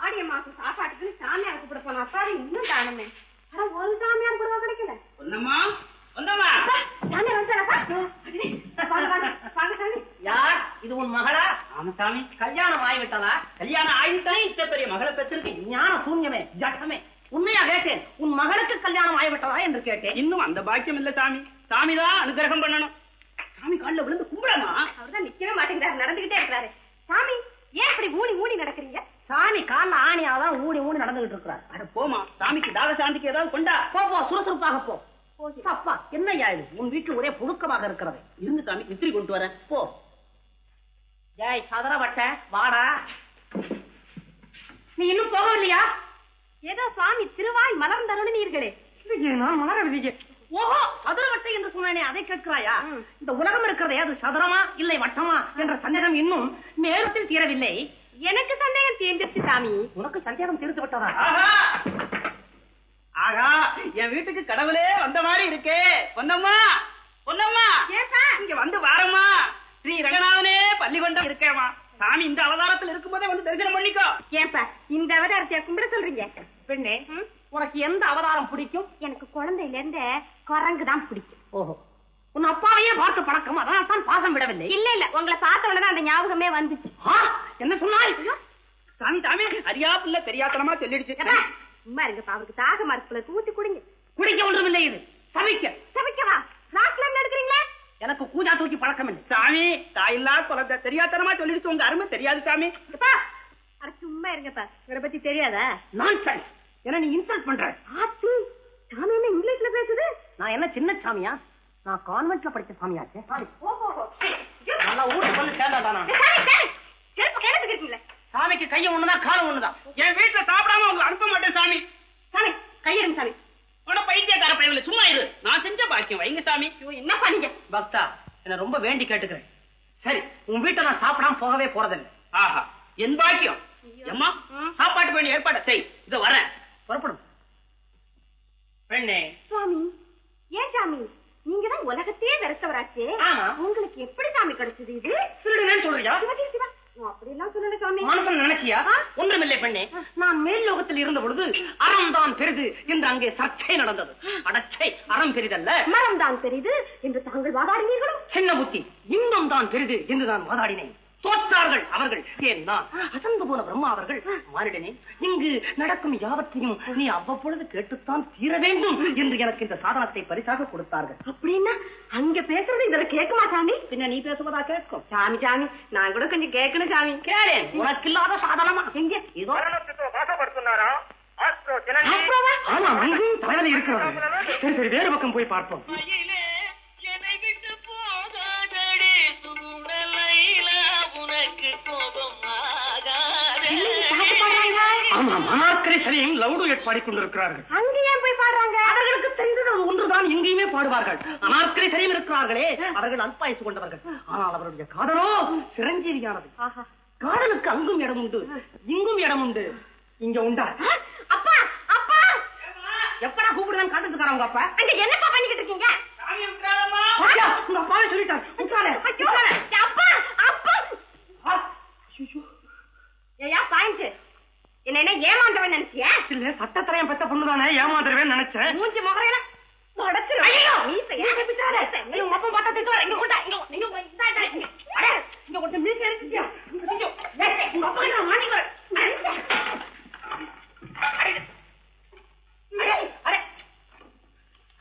ஆடிய மாசம் சாப்பாட்டுக்கு சாமியார் கூப்பிட போன அப்பாவே இன்னும் தானமே ஆனா ஒரு சாமியார் கூட கிடைக்கல. சாமியார் வந்தாரப்பா சாமி யார்? இது உன் மகளா? ராமசாமி கல்யாணம் ஆகிவிட்டதா? கல்யாணம் ஆகிவிட்டாலே இத்த பெரிய மகளை பெற்றிருக்கு. ஞான சூன்யமே ஜட்டமே உண்மையா கேட்டேன். உன் மகளுக்கு கல்யாணம் ஆகிவிட்டதா என்று கேட்டேன். இன்னும் அந்த பாக்கியம் இல்ல சாமி. சாமி தான் அனுகிரகம் பண்ணணும். சாமி காலில் விழுந்து கும்பிடமா அவர்தான் நிக்கவே மாட்டேங்கிறாரு நடந்துகிட்டே இருக்கிறாரு. சாமி ஏன் இப்படி ஊனி ஊனி ஆணியாதான் ஊடி ஊடி நடந்துகிட்டு இருக்கிறார். அட போமா சாமிக்கு தாக சாந்திக்கு ஏதாவது கொண்டா? போ போ சுறுசுறுப்பாக போ. அப்பா என்னய்யா இது? உன் வீட்டு ஒரே புழுக்கமாக இருக்கிறது. இருந்து சாமி இத்திரி கொண்டு வரேன். போ. ஜெய் சதர வட்ட வாடா. நீ இன்னும் போகவில்லையா? ஏதோ சுவாமி திருவாய் மலர்ந்தருளினீர்களே. நான் மலர விதிக்க ஓஹோ சதுர வட்டை என்று சொன்னேனே அதை கேட்கிறாயா. இந்த உலகம் இருக்கிறதே அது சதுரமா இல்லை வட்டமா? என்ற சந்தேகம் இன்னும் நேரத்தில் தீரவில்லை. எனக்கு சந்தேகம் தீர்ந்துருச்சு சாமி. உனக்கு சந்தேகம் தீர்த்து விட்டதா? ஆகா என் வீட்டுக்கு கடவுளே வந்த மாதிரி இருக்கே. பொன்னம்மா! பொன்னம்மா! ஏப்பா! இங்க வந்து வாரம்மா. ஸ்ரீ ரங்கநாதனே பள்ளிகொண்டம் இருக்கேமா சாமி இந்த அவதாரத்தில் இருக்கும்போதே வந்து தரிசனம் பண்ணிக்கோ. ஏப்பா இந்த அவதாரத்தையா கும்பிட சொல்றீங்க? பெண்ணே உனக்கு எந்த அவதாரம் பிடிக்கும்? எனக்கு குழந்தையில இருந்து குரங்கு தான் பிடிக்கும். ஓஹோ. உன் அப்பாவையே பார்த்து பழக்கம் அதனால் தான் பாசம் விடவில்லை. இல்ல இல்ல உங்களை பார்த்த உடனே அந்த ஞாபகமே வந்துச்சு. என்ன சொன்னாய்? சாமி சாமி அறியா பிள்ளை தெரியாத்தனமா சொல்லிடுச்சு. சும்மா இருங்கப்பா அவருக்கு தாக மரத்துல ஊத்தி குடிங்க. குடிக்க ஒன்றுமில்லை இது. சமைக்க. சமைக்கவா? ராஸ்லாம் எடுக்கிறீங்களா? எனக்கு கூஜா தூக்கி பழக்கம் இல்லை சாமி தாயில்லா குழந்தை. தெரியாத்தனமா சொல்லிடுச்சு உங்க அருமை தெரியாது சாமி. சும்மா இருங்கப்பா இவரை பத்தி தெரியாதா? நான்சென்ஸ் என்ன நீ இன்சல்ட் பண்ற? சாமி என்ன இங்கிலீஷ்ல பேசுது? நான் என்ன சின்ன சாமியா? நான் கான்வென்ட்ல படிச்ச சாமியாச்சே. ஓஹோ நல்லா ஊட்ட பண்ணி சேர்ந்தாடா நான் சாமிக்கு கைய ஒண்ணுதான் காலம் ஒண்ணுதான். என் வீட்டுல சாப்பிடாம உங்களை அனுப்ப மாட்டேன் சாமி. சாமி கையெடுங்க சாமி. உட பைத்தியக்கார பையன் சும்மா இரு. நான் செஞ்ச பாக்கியம். வைங்க சாமி. என்ன பண்ணீங்க பக்தா என்ன ரொம்ப வேண்டி கேட்டுக்கிறேன். சரி உன் வீட்டை நான் சாப்பிடாம போகவே போறதில்லை. ஆஹா என் பாக்கியம். அம்மா சாப்பாட்டு வேண்டிய ஏற்பாடு. செய் இத வரேன். புறப்படும். பெண்ணே. சுவாமி ஏன் சாமி? நீங்க தான் உலகத்தையே வெறுத்தவராச்சே. ஆமா. உங்களுக்கு எப்படி சாமி கிடைச்சது இது? திருடுனேன்னு சொல்றியா சிவா, சிவா, சிவா. ஓ, அப்படியெல்லாம் சொல்லல சாமி. மனசன் நினைச்சியா? ஆ? ஒன்றுமில்லை பெண்ணே. நான் மேல் லோகத்தில் இருந்த பொழுது அறம் தான் பெரிது என்று அங்கே சர்ச்சை நடந்தது. அடச்சை அறம் பெரிதல்ல. மரம் தான் பெரிது என்று தாங்கள் வாதாடினீர்களோ? சின்ன புத்தி இன்பம் தான் பெரிது என்று நான் வாதாடினேன். தோற்றார்கள் அவர்கள். ஏன் நான்? அசந்து போன பிரம்மா அவர்கள் மாறிடனே இங்கு நடக்கும் யாவற்றையும் நீ அவ்வப்பொழுது கேட்டுத்தான் தீர வேண்டும் என்று எனக்கு இந்த சாதனத்தை பரிசாக கொடுத்தார்கள். அப்படின்னா அங்க பேசுறது இதுல கேக்குமா சாமி? பின்ன நீ பேசுவதா கேட்கும். சாமி சாமி நான் கூட கொஞ்சம் கேட்கணும் சாமி. கேளேன். உனக்கு இல்லாத சாதனமா? எங்க? இதோ. ஆஸ்ட்ரோவா? ஆமா தலைவலி இருக்கிறது சரி சரி வேறு பக்கம் போய் பார்ப்போம். ஆமா மனாக்கரை சரியும் லவுடு பாடிக்கொண்டிருக்கிறார்கள். அங்க ஏன் போய் பாடுறாங்க? அவர்களுக்கு தெரிந்தது ஒன்றுதான் எங்கேயுமே பாடுவார்கள். அனார்க்கரை சரியும் இருக்கிறார்களே அவர்கள் அல்பாயசு கொண்டவர்கள். ஆனால் அவருடைய காதலோ சிரஞ்சீவியானது. காதலுக்கு அங்கும் இடம் உண்டு இங்கும் இடம் உண்டு. இங்க உண்டா? அப்பா அப்பா! எப்படா கூப்பிடுதான் காத்துட்டு இருக்காரு உங்க அப்பா? அங்க என்னப்பா பண்ணிக்கிட்டு இருக்கீங்க? உங்க அப்பாவே சொல்லிட்டார். உட்காரு. அப்பா அப்பா! ஐயோ. பாயிண்ட் என்ன ஏமாந்தவன் நினைச்சியா இல்ல சட்டத்திரையம் பெத்த பொண்ணுதானே ஏமாந்துருவேன் நினைச்சேன் மூஞ்சி முகரையில உடைச்சிரும். ஐயோ! மீசையா? நீ உங்க அப்பா பார்த்தா திட்டுவாரு. இங்க கொண்டா, இங்க கொண்டா, இங்க கொண்டா, இந்தா, இந்தா, இங்க. அடே, இங்க கொஞ்சம் மீசை எடுத்துட்டியா? இங்க, ஏய், உங்க அப்பா கிட்ட நான் மாட்டிக்கிறேன். அடே, அடே, அடே.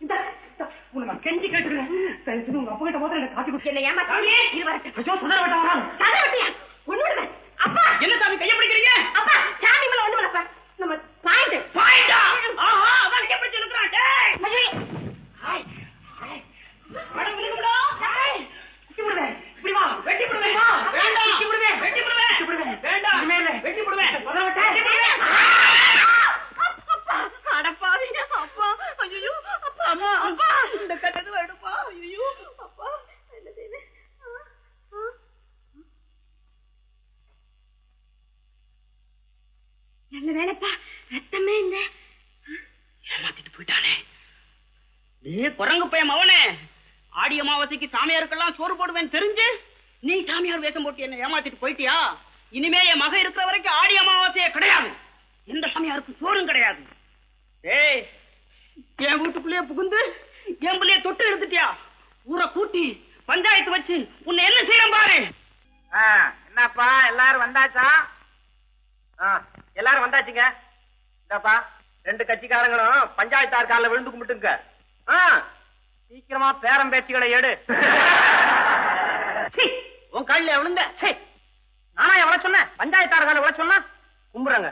இந்தா, இந்தா, உன்னை நான் கெஞ்சி செஞ்சு உங்க அப்பா கிட்ட போதும் எனக்கு காட்டி கொடு. என்ன ஏமாத்தாதே. இது வரட்டும். சுதர வேண்டாம் வரான். கதை வெட்டியா? ஒண்ணு விடுவேன். அப்பா என்ன சாமி கையை பிடிக்கிறீங்க அப்பா சாமி மேல ஒண்ணு விடப்பா நம்ம பாயிண்ட் பாயிண்டா? ஆஹா, அதான் கையை பிடிச்சு இழுக்கிறான். டேய். Hi, hi. அட, விடுங்கடா. ஹாய். வெட்டி விடுவேன். இப்படி வா. வெட்டி விடுவேன். வா. வேண்டாம். வெட்டி விடுவேன். வெட்டி விடுவேன். வெட்டி விடுவேன். வேண்டாம். இனிமேல் வெட்டி விடுவேன். முதல்ல வெட்ட. வெட்டி விடுவேன். அடப்பாவிங்க அப்பா ஐயோ அப்பா அம்மா. அப்பா இந்த கட்டது வேணுமா? ஐயோ. அப்பா என்ன செய்வேன் ஆ, ஆ. நல்ல வேலைப்பா ரத்தமே இல்ல ஏமாத்திட்டு போயிட்டானே ஏ குரங்கு பையன் மவனே. ஆடி அமாவாசைக்கு சாமியாருக்கெல்லாம் சோறு போடுவேன் தெரிஞ்சு நீ சாமியார் வேஷம் போட்டு என்ன ஏமாத்திட்டு போயிட்டியா? இனிமே என் மக இருக்கிற வரைக்கும் ஆடி அமாவாசையே கிடையாது. எந்த சாமியாருக்கும் சோறும் கிடையாது. ஏய் என் வீட்டுக்குள்ளேயே புகுந்து என் பிள்ளைய தொட்டு எடுத்துட்டியா ஊரை கூட்டி பஞ்சாயத்து வச்சு உன்னை என்ன செய்யறேன் பாரு. ஆ, என்னப்பா எல்லாரும் வந்தாச்சா? ஆ, எல்லாரும் வந்தாச்சுங்க. இந்தப்பா ரெண்டு கட்சிக்காரங்களும் பஞ்சாயத்தார் காலில் விழுந்து கும்பிட்டுங்க. சீக்கிரமா பேரம் பேச்சுகளை எடு. சீ, உன் கல்ல விழுந்த. நானா எவ்வளவு சொன்னேன்? பஞ்சாயத்தார் கால எவ்வளவு சொன்னா கும்புறங்க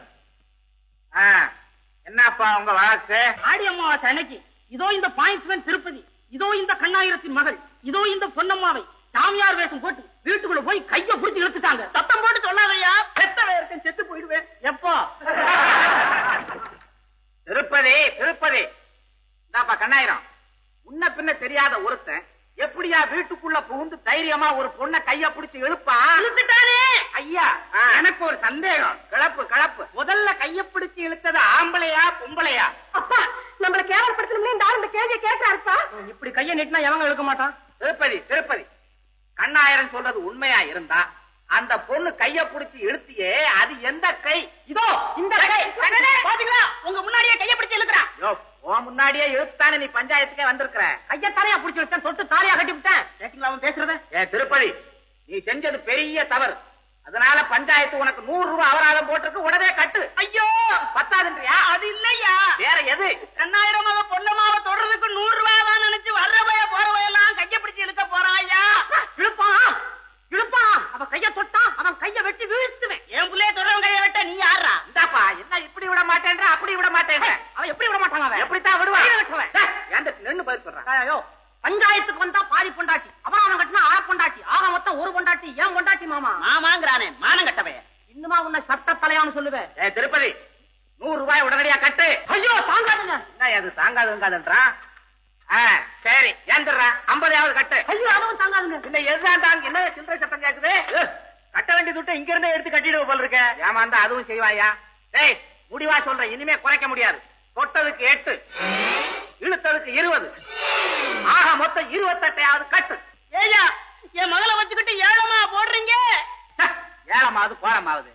என்னப்பா உங்க வழக்கு? ஆடி அம்மாவாசை அன்னைக்கு. இதோ இந்த பாயிண்ட்ஸ்மேன் திருப்பதி. இதோ இந்த கண்ணாயிரத்தின் மகள். இதோ இந்த பொன்னம்மாவை. சாமியார் வேஷம் போட்டு வீட்டுக்குள்ள போய் கைய புடிச்சு இழுத்துட்டாங்க. சத்தம் போட்டு சொல்லாதையா? பெத்த வேர்க்கன் செத்து போயிடுவேன். எப்போ? திருப்பதி திருப்பதி. இந்தாப்பா கண்ணாயிரம். முன்ன பின்ன தெரியாத ஒருத்தன் எப்படியா வீட்டுக்குள்ள புகுந்து தைரியமா ஒரு பொண்ணை கைய பிடிச்சு இழுப்பா இழுத்துட்டானே. ஐயா எனக்கு ஒரு சந்தேகம். கிளப்பு கிளப்பு. முதல்ல கைய பிடிச்சு இழுத்தது ஆம்பளையா பொம்பளையா? அப்பா நம்மள கேவலப்படுத்தணும்னு இந்த ஆள் இந்த கேள்வியை கேட்டாருப்பா இப்படி கைய நீட்டினா எவங்க இழுக்க மாட்டான் திருப்பதி திருப்பதி. கண்ணாயிரம் சொல்றது உண்மையா இருந்தா அந்த பொண்ணு கைய புடிச்சு இழுத்தியே அது எந்த கை? இதோ இந்த கை. பாத்தீங்களா உங்க முன்னாடியே கைய பிடிச்சு இழுக்கிறான். உன் முன்னாடியே இழுத்தானே நீ பஞ்சாயத்துக்கே வந்திருக்கிற? கைய தாரையா பிடிச்சு வச்சேன் தொட்டு தாரையா கட்டி விட்டேன். கேட்டீங்களா அவன் பேசுறத? ஏ திருப்பதி நீ செஞ்சது பெரிய தவறு. அதனால பஞ்சாயத்து உனக்கு நூறு ரூபாய் அபராதம் போட்டிருக்கு உடனே கட்டு. ஐயோ! பத்தாதுன்றியா? அது இல்லையா? வேற எது? கண்ணாயிரம் அவ பொண்ணமாவ தொடர்றதுக்கு நூறு ரூபாய் தான் நினைச்சு வர்ற பய போற எல்லாம் கைய பிடிச்சு இழுக்க போறான் ஐயா இழுப்பான் இழுப்பான் அவ கைய தொட்டான் அவன் கைய வெட்டி வீழ்த்துவேன் என் பிள்ளைய தொடர்வன் கைய வெட்ட நீ யாரா இந்தாப்பா என்ன இப்படி விட மாட்டேன்ற அப்படி விட மாட்டேன்ற அவன் எப்படி விட மாட்டான் அவன் எப்படித்தான் விடுவான் கையில வெட்டுவேன். டேய், ஏன்டா நின்னு பதில் சொல்றான் ஐயோ பஞ்சாயத்துக்கு வந்தா பாதி பொண்டாட்டி. அபராதம் கட்டினா அரை பொண்டாட்டி. ஆக மொத்தம் ஒரு பொண்டாட்டி ஏன் பொண்டாட்டி மாமா? மாமாங்கிறானே மானம் கட்டவே. இன்னுமா உன்னை சட்ட தலையான்னு சொல்லுவேன் ஏ திருப்பதி நூறு ரூபாய் உடனடியா கட்டு. ஐயோ தாங்காதுங்க. என்ன அது தாங்காது தாங்காதுன்றான் ஆ, சரி ஏந்துடுறா. ஐம்பதாவது கட்டு. ஐயோ அதுவும் தாங்காதுங்க. இந்த எதுதான் தாங்க என்ன சில்லறை சத்தம் கேக்குது? கட்ட வேண்டிய துட்டை இங்க இருந்தே எடுத்து கட்டிடுவோம் போல இருக்க. ஏமாந்தா அதுவும் செய்வாயா? டேய் முடிவா சொல்றேன். இனிமே குறைக்க முடியாது. தொட்டதுக்கு எட்டு இழுத்ததுக்கு இருபது. ஆக மொத்தம் இருபத்தெட்டையாவது கட்டு. ஏயா என் மகளை வச்சுக்கிட்டு ஏழமா போடுறீங்க? ஏழமாவது போறமாவது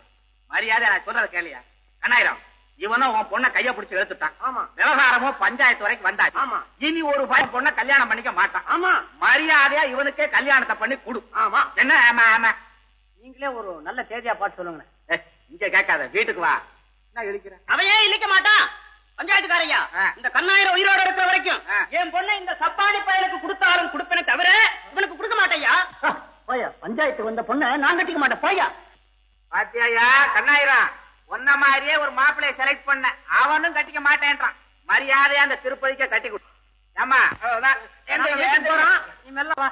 மரியாதை நான் சொல்றத கேளியா கண்ணாயிரம் இவனும் உன் பொண்ணை கைய பிடிச்சு இழுத்துட்டான் ஆமா. விவகாரமும் பஞ்சாயத்து வரைக்கும் வந்தாச்சு. ஆமா. இனி ஒரு பையன் பொண்ணை கல்யாணம் பண்ணிக்க மாட்டான். ஆமா. மரியாதையா இவனுக்கே கல்யாணத்தை பண்ணி கொடு. ஆமா. என்ன ஆமா ஆமா. நீங்களே ஒரு நல்ல தேதியா பார்த்து சொல்லுங்க இங்க கேட்காத வீட்டுக்கு வா. என்ன இழுக்கிற? அவன் ஏன் இழிக்க மாட்டான். பஞ்சாயத்துக்காரையா. இந்த கண்ணாயிரம் உயிரோட இருக்கிற வரைக்கும். என் பொண்ணை இந்த சப்பானி பயலுக்கு கொடுத்தாலும் கொடுப்பேனே தவிர இவனுக்கு கொடுக்க மாட்டேயா போயா. பஞ்சாயத்துக்கு வந்த பொண்ணை நான் கட்டிக்க மாட்டேன். போயா. பாத்தியாயா கண்ணாயிரம் உன்ன மாதிரியே ஒரு மாப்பிளைய செலக்ட் பண்ண அவனும் கட்டிக்க மாட்டேன்றான். மரியாதையா அந்த திருப்பதிக்கே கட்டி கொடு. ஏமா போறான் நீ மெல்ல வா.